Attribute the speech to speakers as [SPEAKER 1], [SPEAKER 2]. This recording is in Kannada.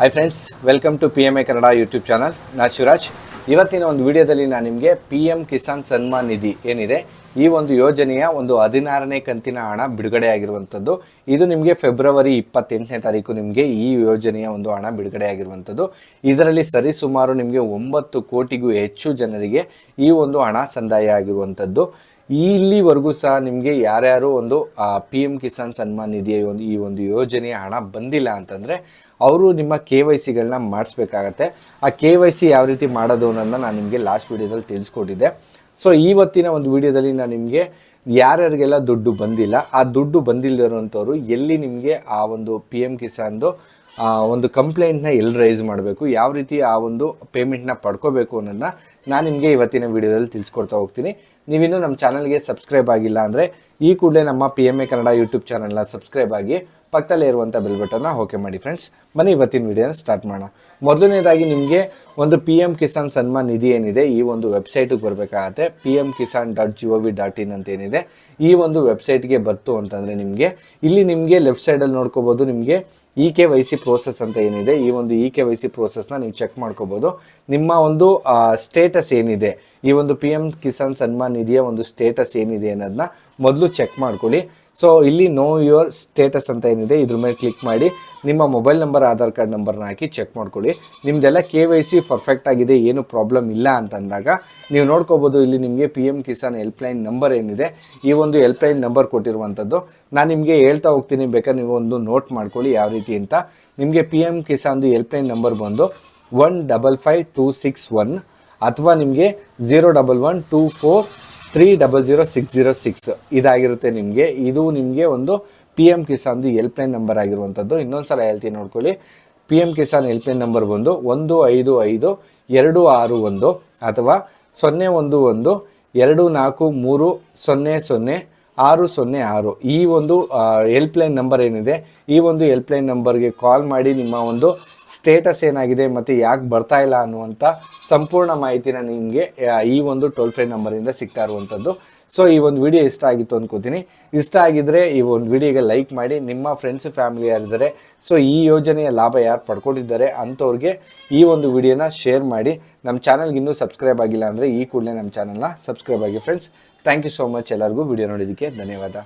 [SPEAKER 1] Hi friends welcome to P M A Kannada YouTube channel ನಾ ಶಿವರಾಜ್ ಇವತ್ತಿನ ಒಂದು ವಿಡಿಯೋದಲ್ಲಿ ನಾನು ನಿಮಗೆ ಪಿ ಎಂ ಕಿಸಾನ್ ಸನ್ಮಾನ್ ನಿಧಿ ಏನಿದೆ? ಈ ಒಂದು ಯೋಜನೆಯ ಒಂದು ಹದಿನಾರನೇ ಕಂತಿನ ಹಣ ಬಿಡುಗಡೆ ಆಗಿರುವಂಥದ್ದು. ಇದು ನಿಮಗೆ ಫೆಬ್ರವರಿ ಇಪ್ಪತ್ತೆಂಟನೇ ತಾರೀಕು ನಿಮಗೆ ಈ ಯೋಜನೆಯ ಒಂದು ಹಣ ಬಿಡುಗಡೆ ಆಗಿರುವಂಥದ್ದು. ಇದರಲ್ಲಿ ಸರಿಸುಮಾರು ನಿಮಗೆ ಒಂಬತ್ತು ಕೋಟಿಗೂ ಹೆಚ್ಚು ಜನರಿಗೆ ಈ ಒಂದು ಹಣ ಸಂದಾಯ ಆಗಿರುವಂಥದ್ದು. ಇಲ್ಲಿವರೆಗೂ ಸಹ ನಿಮಗೆ ಯಾರ್ಯಾರು ಒಂದು ಪಿ ಎಂ ಕಿಸಾನ್ ಸನ್ಮಾನ್ ನಿಧಿಯ ಒಂದು, ಈ ಒಂದು ಯೋಜನೆಯ ಹಣ ಬಂದಿಲ್ಲ ಅಂತಂದರೆ ಅವರು ನಿಮ್ಮ ಕೆ ವೈ ಸಿಗಳನ್ನ ಮಾಡಿಸ್ಬೇಕಾಗತ್ತೆ. ಆ ಕೆ ವೈ ಸಿ ಯಾವ ರೀತಿ ಮಾಡೋದು ಅನ್ನೋದನ್ನ ನಾನು ನಿಮಗೆ ಲಾಸ್ಟ್ ವೀಡಿಯೋದಲ್ಲಿ ತಿಳಿಸ್ಕೊಟ್ಟಿದ್ದೆ. ಸೊ ಇವತ್ತಿನ ಒಂದು ವಿಡಿಯೋದಲ್ಲಿ ನಾನು ನಿಮಗೆ ಯಾರ್ಯಾರಿಗೆಲ್ಲ ದುಡ್ಡು ಬಂದಿಲ್ಲ, ಆ ದುಡ್ಡು ಬಂದಿಲ್ಲದಿರುವಂಥವ್ರು ಎಲ್ಲಿ ನಿಮಗೆ ಆ ಒಂದು ಪಿ ಎಂ ಕಿಸಾನ್ದು ಒಂದು ಕಂಪ್ಲೇಂಟ್ನ ಎಲ್ಲಿ ರೈಸ್ ಮಾಡಬೇಕು, ಯಾವ ರೀತಿ ಆ ಒಂದು ಪೇಮೆಂಟ್ನ ಪಡ್ಕೋಬೇಕು ಅನ್ನೋದನ್ನ ನಾನು ನಿಮಗೆ ಇವತ್ತಿನ ವಿಡಿಯೋದಲ್ಲಿ ತಿಳಿಸ್ಕೊಡ್ತಾ ಹೋಗ್ತೀನಿ. ನೀವಿನ್ನು ನಮ್ಮ ಚಾನಲ್ಗೆ ಸಬ್ಸ್ಕ್ರೈಬ್ ಆಗಿಲ್ಲ ಅಂದರೆ ಈ ಕೂಡಲೇ ನಮ್ಮ P M A Kannada YouTube ಚಾನಲ್ನ ಸಬ್ಸ್ಕ್ರೈಬ್ ಆಗಿ ಪಕ್ಕದಲ್ಲೇ ಇರುವಂಥ ಬೆಲ್ ಬಟನ್ನ ಓಕೆ ಮಾಡಿ ಫ್ರೆಂಡ್ಸ್ ಬನ್ನಿ ಇವತ್ತಿನ ವಿಡಿಯೋನ ಸ್ಟಾರ್ಟ್ ಮಾಡೋಣ. ಮೊದಲನೇದಾಗಿ ನಿಮಗೆ ಒಂದು ಪಿ ಎಂ ಕಿಸಾನ್ ಸನ್ಮಾನ್ ನಿಧಿ ಏನಿದೆ? ಈ ಒಂದು ವೆಬ್ಸೈಟಿಗೆ ಬರಬೇಕಾಗತ್ತೆ. P M Kisan dot G O V dot in ಅಂತ ಏನಿದೆ. ಈ ಒಂದು ವೆಬ್ಸೈಟ್ಗೆ ಬರ್ತು ಅಂತಂದರೆ ನಿಮಗೆ ಇಲ್ಲಿ ನಿಮಗೆ ಲೆಫ್ಟ್ ಸೈಡಲ್ಲಿ ನೋಡ್ಕೋಬೋದು. ನಿಮಗೆ E K Y C process ಅಂತ ಏನಿದೆ, ಈ ಒಂದು ಇ ಕೆ ವೈ ಸಿ ಪ್ರೋಸೆಸ್ನ ನೀವು ಚೆಕ್ ಮಾಡ್ಕೋಬೋದು. ನಿಮ್ಮ ಒಂದು ಸ್ಟೇಟಸ್ ಏನಿದೆ, ಈ ಒಂದು ಪಿ ಎಂ ಕಿಸಾನ್ ಸನ್ಮಾನ್ ನಿಧಿಯ ಒಂದು ಸ್ಟೇಟಸ್ ಏನಿದೆ ಅನ್ನೋದನ್ನ ಮೊದಲು ಚೆಕ್ ಮಾಡ್ಕೊಳ್ಳಿ. ಸೊ ಇಲ್ಲಿ ನೋ ಯುವರ್ ಸ್ಟೇಟಸ್ ಅಂತ ಏನಿದೆ, ಇದ್ರ ಮೇಲೆ ಕ್ಲಿಕ್ ಮಾಡಿ, ನಿಮ್ಮ ಮೊಬೈಲ್ ನಂಬರ್ ಆಧಾರ್ ಕಾರ್ಡ್ ನಂಬರ್ನ ಹಾಕಿ ಚೆಕ್ ಮಾಡ್ಕೊಳ್ಳಿ. ನಿಮ್ಮದೆಲ್ಲ ಕೆ ವೈ ಸಿ ಪರ್ಫೆಕ್ಟ್ ಆಗಿದೆ, ಏನು ಪ್ರಾಬ್ಲಮ್ ಇಲ್ಲ ಅಂತಂದಾಗ, ನೀವು ನೋಡ್ಕೋಬೋದು, ಇಲ್ಲಿ ನಿಮಗೆ P M Kisan helpline number ಏನಿದೆ, ಈ ಒಂದು ಹೆಲ್ಪ್ಲೈನ್ ನಂಬರ್ ಕೊಟ್ಟಿರುವಂಥದ್ದು. ನಾನು ನಿಮಗೆ ಹೇಳ್ತಾ ಹೋಗ್ತೀನಿ, ಬೇಕಾದ್ರೆ ನೀವು ಒಂದು ನೋಟ್ ಮಾಡ್ಕೊಳ್ಳಿ, ಯಾವ ರೀತಿ ಅಂತ. ನಿಮಗೆ ಪಿ ಎಂ ಕಿಸಾನ್ದು ಹೆಲ್ಪ್ಲೈನ್ ನಂಬರ್ ಬಂದು one double five two six one ಅಥವಾ ನಿಮಗೆ zero double one two four three double zero six zero six ಇದಾಗಿರುತ್ತೆ ನಿಮಗೆ. ಇದು ನಿಮಗೆ ಒಂದು ಪಿ ಎಂ ಕಿಸಾನ್ದು ಹೆಲ್ಪ್ಲೈನ್ ನಂಬರ್ ಆಗಿರುವಂಥದ್ದು ಇನ್ನೊಂದು ಸಲ ಹೇಳ್ತೀನಿ ನೋಡ್ಕೊಳ್ಳಿ. P M Kisan helpline number ಬಂದು ಒಂದು ಐದು ಐದು ಎರಡು ಆರು ಒಂದು ಅಥವಾ ಸೊನ್ನೆ ಒಂದು ಒಂದು ಎರಡು ನಾಲ್ಕು ಮೂರು ಸೊನ್ನೆ ಸೊನ್ನೆ ಆರು ಸೊನ್ನೆ ಆರು. ಈ ಒಂದು ಹೆಲ್ಪ್ಲೈನ್ ನಂಬರ್ ಏನಿದೆ, ಈ ಒಂದು ಹೆಲ್ಪ್ಲೈನ್ ನಂಬರ್ಗೆ ಕಾಲ್ ಮಾಡಿ ನಿಮ್ಮ ಒಂದು ಸ್ಟೇಟಸ್ ಏನಾಗಿದೆ ಮತ್ತು ಯಾಕೆ ಬರ್ತಾ ಇಲ್ಲ ಅನ್ನುವಂಥ ಸಂಪೂರ್ಣ ಮಾಹಿತಿನ ನಿಮಗೆ ಈ ಒಂದು ಟೋಲ್ ಫ್ರೀ ನಂಬರಿಂದ ಸಿಗ್ತಾ ಇರುವಂಥದ್ದು ಸೊ ಈ ಒಂದು ವಿಡಿಯೋ ಇಷ್ಟ ಆಗಿತ್ತು ಅನ್ಕೋತೀನಿ. ಇಷ್ಟ ಆಗಿದ್ರೆ ಈ ಒಂದು ವಿಡಿಯೋಗೆ ಲೈಕ್ ಮಾಡಿ, ನಿಮ್ಮ ಫ್ರೆಂಡ್ಸ್ ಫ್ಯಾಮಿಲಿ ಯಾರಿದ್ದಾರೆ ಸೊ ಈ ಯೋಜನೆಯ ಲಾಭ ಯಾರು ಪಡ್ಕೊಂಡಿದ್ದಾರೆ ಅಂಥವ್ರಿಗೆ ಈ ಒಂದು ವಿಡಿಯೋನ ಶೇರ್ ಮಾಡಿ. ನಮ್ಮ ಚಾನಲ್ಗೆ ಇನ್ನೂ ಸಬ್ಸ್ಕ್ರೈಬ್ ಆಗಿಲ್ಲ ಅಂದರೆ ಈ ಕೂಡಲೇ ನಮ್ಮ ಚಾನಲ್ನ ಸಬ್ಸ್ಕ್ರೈಬ್ ಆಗಿ friends thank you so much ಎಲ್ಲರಿಗೂ. ವಿಡಿಯೋ ನೋಡಿದ್ದಕ್ಕೆ ಧನ್ಯವಾದ.